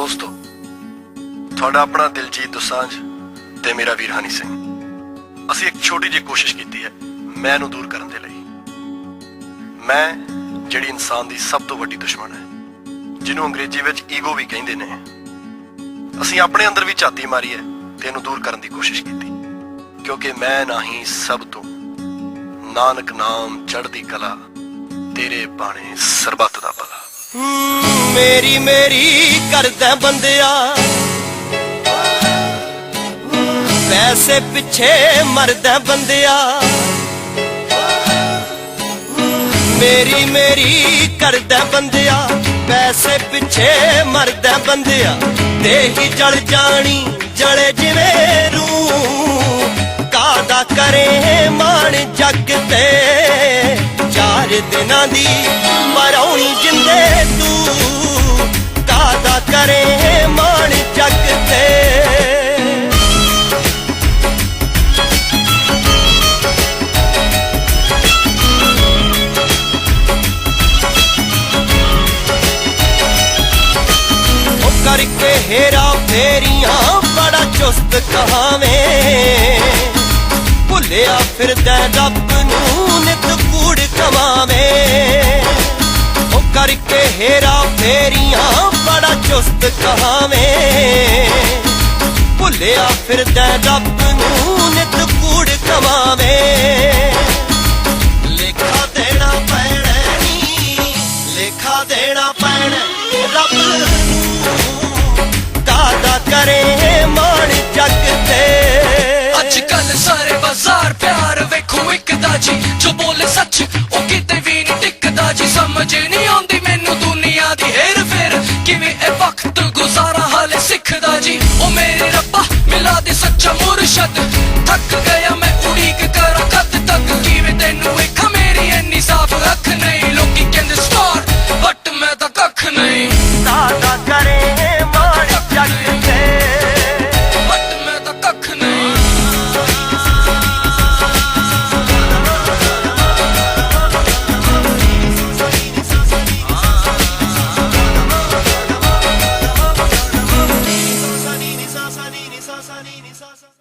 ਦੋਸਤੋ, ਤੁਹਾਡਾ ਆਪਣਾ ਦਿਲਜੀਤ ਦੋਸਾਂਝ ਤੇ ਮੇਰਾ ਵੀਰ ਹਨੀ ਸਿੰਘ। ਅਸੀਂ ਇੱਕ ਛੋਟੀ ਜਿਹੀ ਕੋਸ਼ਿਸ਼ ਕੀਤੀ ਹੈ, ਮੈਂ ਨੂੰ ਦੂਰ ਕਰਨ ਦੇ ਲਈ। ਮੈਂ ਜਿਹੜੀ ਇਨਸਾਨ ਦੀ ਸਭ ਤੋਂ ਵੱਡੀ ਦੁਸ਼ਮਣ ਹੈ, ਜਿਹਨੂੰ ਅੰਗਰੇਜ਼ੀ ਵਿੱਚ ਈਗੋ ਵੀ ਕਹਿੰਦੇ ਨੇ, ਅਸੀਂ ਆਪਣੇ ਅੰਦਰ ਵੀ ਝਾਤੀ ਮਾਰੀ ਹੈ ਤੇ ਇਹਨੂੰ ਦੂਰ ਕਰਨ ਦੀ ਕੋਸ਼ਿਸ਼ ਕੀਤੀ। ਕਿਉਂਕਿ ਮੈਂ ਨਹੀਂ ਸਭ ਤੋਂ ਨਾਨਕ ਨਾਮ ਚੜ੍ਹਦੀ ਕਲਾ, ਤੇਰੇ ਬਾਣੇ ਸਰਬੱਤ ਦਾ ਭਲਾ। ਮੇਰੀ ਮੇਰੀ ਕਰਦਾ ਬੰਦਿਆ। ਪੈਸੇ ਪਿੱਛੇ ਮਰਦਾ ਬੰਦਿਆ। ਮੇਰੀ ਮੇਰੀ ਕਰਦਾ ਬੰਦਿਆ। ਪੈਸੇ ਪਿੱਛੇ ਮਰਦਾ ਬੰਦਿਆ। ਦੇਹੀ ਜਲ ਜਾਣੀ, ਜਲੇ ਜਿਵੇਂ ਰੂ ਕਾਦਾ ਕਰੇ ਮਾਣ ਜੱਗ ਤੇ? ਚਾਰ ਦਿਨਾਂ ਦੀ ਮਰਾਉਣੀ ਕਰੇ ਮਾਣ ਜੱਗ ਤੇ। ਉਹ ਕਰਕੇ ਹੇਰਾ ਫੇਰੀਆਂ, ਬੜਾ ਚੁਸਤ ਕਹਾਵੇਂ। ਭੁੱਲਿਆ ਫਿਰਦਾ ਰੱਬ ਨੂੰ, ਨਿਤ ਕੂੜ ਕਮਾਵੇਂ। ਕਰਕੇ ਹੇਰਾ ਫੇਰੀਆਂ, ਬੜਾ ਚੁਸਤ ਕਹਾਵੇਂ। ਭੁੱਲਿਆ ਫਿਰਦਾ ਰੱਬ ਨੂੰ, ਨਿਤ ਕੂੜ ਕਮਾਵੇਂ। ਲੇਖਾ ਦੇਣਾ ਪੈਣਾ ਨੀ, ਲੇਖਾ ਦੇਣਾ ਪੈਣਾ ਰੱਬ ਨੂੰ। ਕਾਦਾ ਕਰੇ ਮਾਣ ਜੱਗ ਤੇ। ਅੱਜ ਕੱਲ ਸਾਰੇ ਬਾਜ਼ਾਰ ਪਿਆਰ ਵੇਖੋ, ਇੱਕ ਦਾ ਜੀ। ਜੋ ਬੋਲੇ ਸੱਚ, ਉਹ ਕਿਤੇ ਵੀ ਨਹੀਂ ਟਿਕਦਾ ਜੀ। ਸਮਝ ਨਹੀਂ ਮਿਲਾ ਦੇ ਸੱਚਾ ਮੁਰਸ਼ਦ Panini sauce.